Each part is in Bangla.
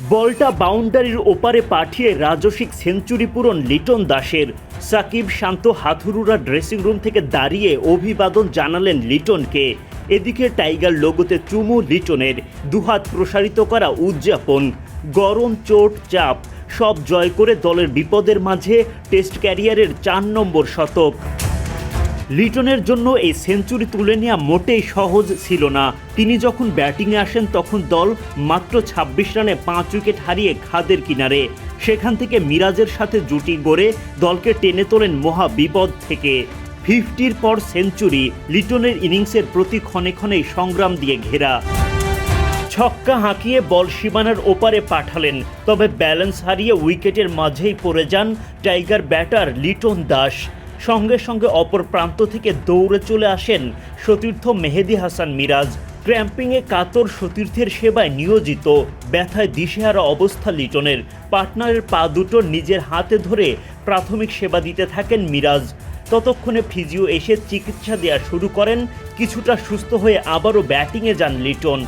বলটা বাউন্ডারির ওপারে পাঠিয়ে রাজসিক সেঞ্চুরি পূরণ লিটন দাসের। সাকিব শান্ত হাথুরুরা ড্রেসিং রুম থেকে দাঁড়িয়ে অভিবাদন জানালেন লিটনকে। এদিকে টাইগার লোগোতে চুমু লিটনের। দুহাত প্রসারিত করা উদযাপন। গরম চোট, চাপ। সব জয় করে দলের বিপদের মাঝে টেস্ট ক্যারিয়ারের চার নম্বর শতক। লিটনের জন্য এই সেঞ্চুরি তুলে নেওয়া মোটেই সহজ ছিল না। তিনি যখন ব্যাটিংয়ে আসেন, তখন দল মাত্র ২৬ রানে পাঁচ উইকেট হারিয়ে খাদের কিনারে। সেখান থেকে মিরাজের সাথে জুটি গড়ে দলকে টেনে তোলেন মহা বিপদ থেকে। ফিফটির পর সেঞ্চুরি, লিটনের ইনিংসের প্রতি ক্ষণে ক্ষণেই সংগ্রাম দিয়ে ঘেরা। ছক্কা হাঁকিয়ে বল সীমানার ওপারে পাঠালেন, তবে ব্যালেন্স হারিয়ে উইকেটের মাঝেই পড়ে যান টাইগার ব্যাটার লিটন দাস। সঙ্গে সঙ্গে অপর প্রান্ত থেকে দৌড়ে চলে আসেন সতীর্থ মেহেদি হাসান মিরাজ। ক্র্যাম্পিংয়ে কাতর সতীর্থের সেবায় নিয়োজিত ব্যথায় দিশেহারা অবস্থা লিটনের। পার্টনারের পা দুটো নিজের হাতে ধরে প্রাথমিক সেবা দিতে থাকেন মিরাজ। ততক্ষণে ফিজিও এসে চিকিৎসা দেওয়া শুরু করেন। কিছুটা সুস্থ হয়ে আবারও ব্যাটিংয়ে যান লিটন।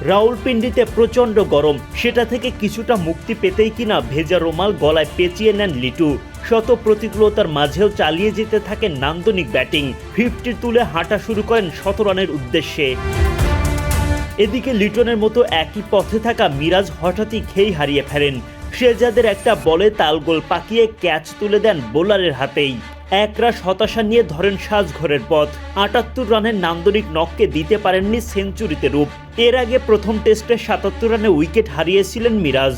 রাউলপিন্ডিতে প্রচণ্ড গরম। সেটা থেকে কিছুটা মুক্তি পেতেই কিনা ভেজা রোমাল গলায় পেঁচিয়ে নেন লিটু। শত প্রতিকূলতার মাঝেও চালিয়ে যেতে থাকেন নান্দনিক ব্যাটিং। ফিফটি তুলে হাঁটা শুরু করেন শত রানের উদ্দেশ্যে। এদিকে লিটনের মতো একই পথে থাকা মিরাজ হঠাৎই খেই হারিয়ে ফেলেন শেজাদের একটা বলে তালগোল পাকিয়ে ক্যাচ তুলে দেন বোলারের হাতেই। একরাশ হতাশা নিয়ে ধরেন সাজঘরের পথ। আটাত্তর রানের নান্দনিক নককে দিতে পারেননি সেঞ্চুরিতে রূপ। এর আগে প্রথম টেস্টে সাতাত্তর রানে উইকেট হারিয়েছিলেন মিরাজ।